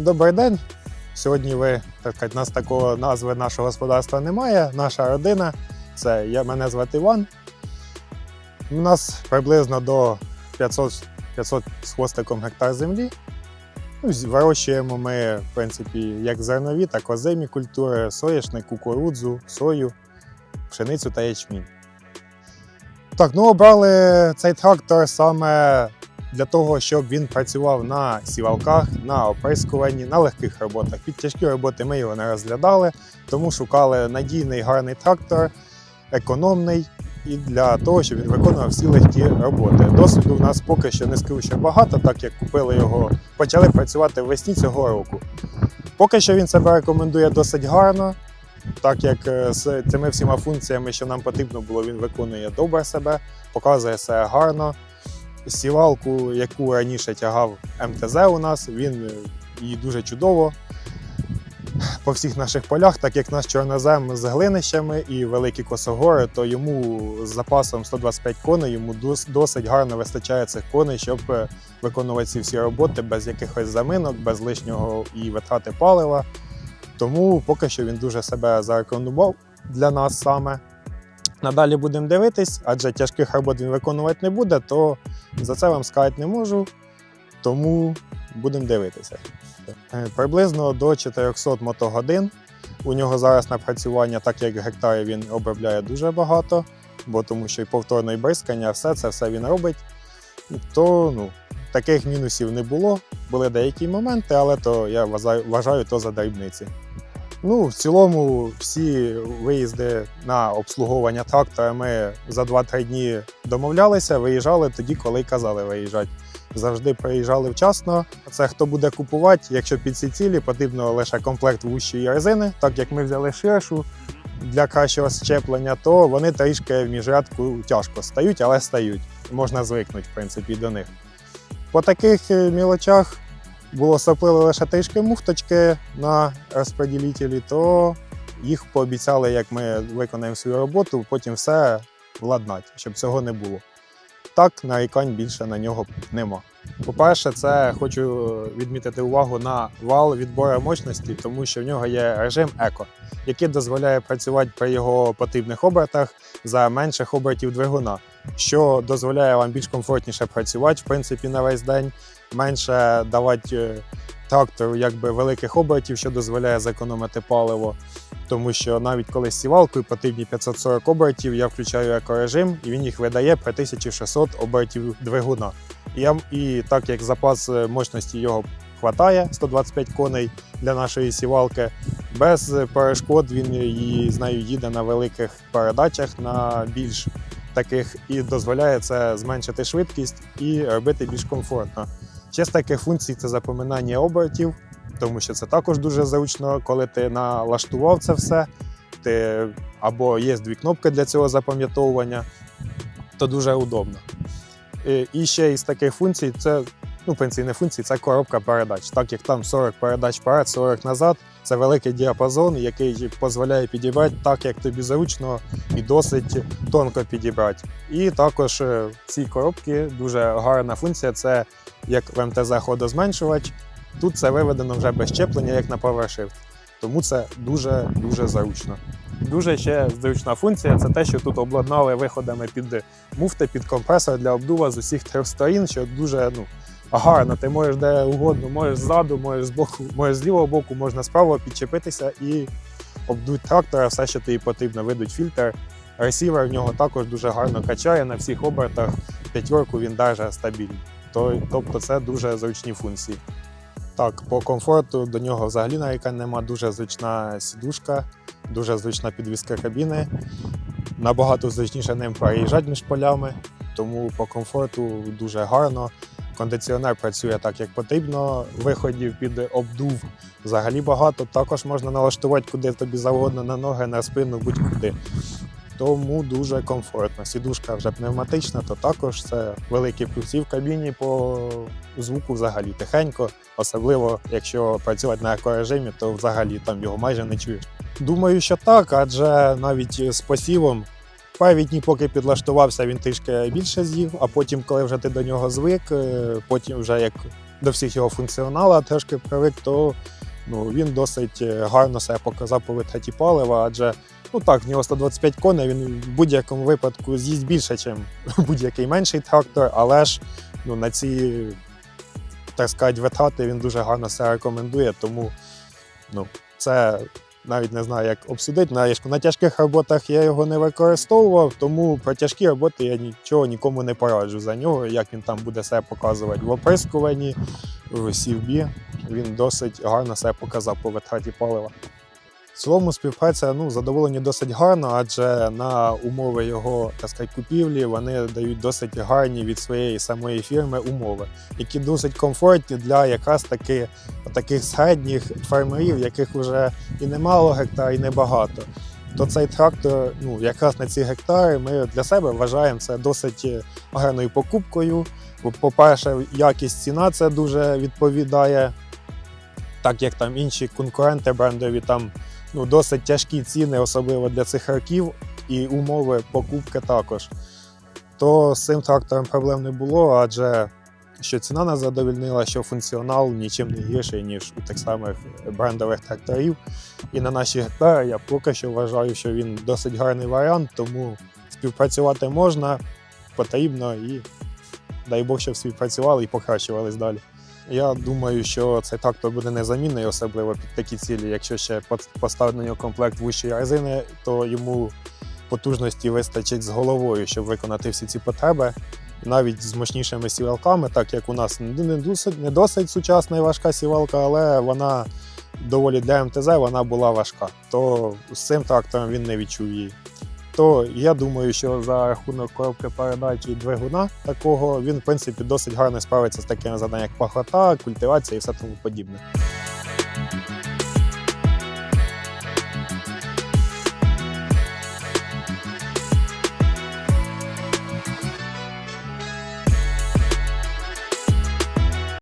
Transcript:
Добрий день. Сьогодні ви, так сказати, нас такого назви нашого господарства немає. Наша родина це я, мене звати Іван. У нас приблизно до 500, 500 з хвостиком гектар землі. Ну, вирощуємо ми, в принципі, як зернові, так і озимі культури, соняшник, кукурудзу, сою, пшеницю та ячмінь. Так, ну обрали цей трактор саме для того, щоб він працював на сівалках, на оприскуванні, на легких роботах. Під тяжкі роботи ми його не розглядали, тому шукали надійний гарний трактор, економний і для того, щоб він виконував всі легкі роботи. Досвіду в нас поки що не скажу, багато, так як купили його, почали працювати весні цього року. Поки що він себе рекомендує досить гарно. Так як е, з цими всіма функціями, що нам потрібно було, він виконує добре себе, показує себе гарно сівалку, яку раніше тягав МТЗ у нас, він е, її дуже чудово по всіх наших полях, так як наш чорнозем з глинищами і великі косогори, то йому з запасом 125 коней йому досить гарно вистачає цих коней, щоб е, виконувати ці всі роботи без якихось заминок, без лишнього і витрати палива. Тому поки що він дуже себе зарекомендував для нас саме. Надалі будемо дивитись, адже тяжких робот він виконувати не буде, то за це вам сказати не можу, тому будемо дивитися. Е, Приблизно до 400 мотогодин. У нього зараз напрацювання, так як гектарів він обробляє дуже багато, бо тому що і повторне і бризкання, все це все він робить. То ну, таких мінусів не було. Були деякі моменти, але то я вважаю, то за дрібниці. Ну, в цілому, всі виїзди на обслуговування трактора ми за 2-3 дні домовлялися, виїжджали тоді, коли казали виїжджати. Завжди приїжджали вчасно. Це хто буде купувати, якщо під ці цілі потрібно лише комплект вущої резини, так як ми взяли ширшу для кращого щеплення, то вони трішки в міжрядку тяжко стають, але стають. Можна звикнути, в принципі, до них. По таких е, мілочах було сопили лише трішки муфточки на розподілителі, то їх пообіцяли, як ми виконаємо свою роботу, потім все владнати, щоб цього не було. Так, нарікань більше на нього нема. По-перше, це хочу відмітити увагу на вал відбору мощності, тому що в нього є режим еко, який дозволяє працювати при його потрібних обертах за менших обертів двигуна, що дозволяє вам більш комфортніше працювати в принципі на весь день, менше давати е, трактору якби великих обертів, що дозволяє зекономити паливо. Тому що навіть коли з сівалкою потрібні 540 обертів, я включаю екорежим, і він їх видає при 1600 обертів двигуна. І, я, і так як запас е, мощності його хватає 125 коней для нашої сівалки, без перешкод він її з нею їде на великих передачах, на більш таких і дозволяє це зменшити швидкість і робити більш комфортно. Ще з таких функцій це запоминання обертів, тому що це також дуже зручно, коли ти налаштував це все. Ти або є дві кнопки для цього запам'ятовування, то дуже удобно. І ще із таких функцій це, ну, не функції, це коробка передач. Так як там 40 передач вперед, 40 назад, це великий діапазон, який дозволяє підібрати так, як тобі зручно, і досить тонко підібрати. І також е, в цій коробці дуже гарна функція це як в МТЗ ходозменшувач. Тут це виведено вже без щеплення, як на PowerShift. Тому це дуже дуже зручно. Дуже ще зручна функція це те, що тут обладнали виходами під муфти, під компресор для обдува з усіх трьох сторін, що дуже ну, гарно. Ти можеш де угодно, можеш ззаду, можеш з боку, можеш з лівого боку, можна справа підчепитися і обдуть трактора, все, що тобі потрібно, видуть фільтр. Ресівер в нього також дуже гарно качає на всіх обертах. П'ятерку він даже стабільний. Тобто це дуже зручні функції. Так, по комфорту до нього взагалі нарікань нема. Дуже зручна сідушка, дуже зручна підвізка кабіни. Набагато зручніше ним переїжджати між полями, тому по комфорту дуже гарно. Кондиціонер працює так, як потрібно. Виходів під обдув взагалі багато. Також можна налаштувати куди тобі завгодно на ноги, на спину, будь-куди. Тому дуже комфортно. Сідушка вже пневматична, то також це великі плюси в кабіні по звуку взагалі тихенько, особливо якщо працювати на екорежимі, то взагалі там його майже не чуєш. Думаю, що так, адже навіть з посівом перші дні, поки підлаштувався, він трішки більше з'їв, а потім, коли вже ти до нього звик, е, потім вже як до всіх його функціоналів трошки привик, то ну, він досить е, гарно себе показав по витраті палива, адже ну так, в нього 125 коней, він в будь-якому випадку з'їсть більше, ніж будь-який менший трактор, але ж ну, на ці, так сказати, витрати він дуже гарно себе рекомендує, тому ну, це навіть не знаю, як обсудити. На, на тяжких роботах я його не використовував, тому про тяжкі роботи я нічого нікому не пораджу за нього, як він там буде себе показувати в оприскуванні, в сівбі. Він досить гарно себе показав по витраті палива. В цілому співпраця ну, задоволені досить гарно, адже на умови його так сказати, купівлі вони дають досить гарні від своєї самої фірми умови, які досить комфортні для якраз таки таких середніх фермерів, яких вже і немало гектар, і небагато. То цей трактор, ну якраз на ці гектари, ми для себе вважаємо це досить гарною покупкою. По-перше, якість ціна це дуже відповідає, так як там інші конкуренти брендові там ну, досить тяжкі ціни, особливо для цих років, і умови покупки також. То з цим трактором проблем не було, адже що ціна нас задовільнила, що функціонал нічим не гірший, ніж у тих самих брендових тракторів. І на наші гектари я поки що вважаю, що він досить гарний варіант, тому співпрацювати можна, потрібно і дай Бог, щоб співпрацювали і покращувались далі. Я думаю, що цей трактор буде незамінний, особливо під такі цілі. Якщо ще поставити на нього комплект вущої резини, то йому потужності вистачить з головою, щоб виконати всі ці потреби. Навіть з мощнішими сівалками, так як у нас не досить, не досить сучасна і важка сівалка, але вона доволі для МТЗ вона була важка. То з цим трактором він не відчув її. То я думаю, що за рахунок коробки передач і двигуна такого він, в принципі, досить гарно справиться з такими заданнями, як пахота, культивація і все тому подібне.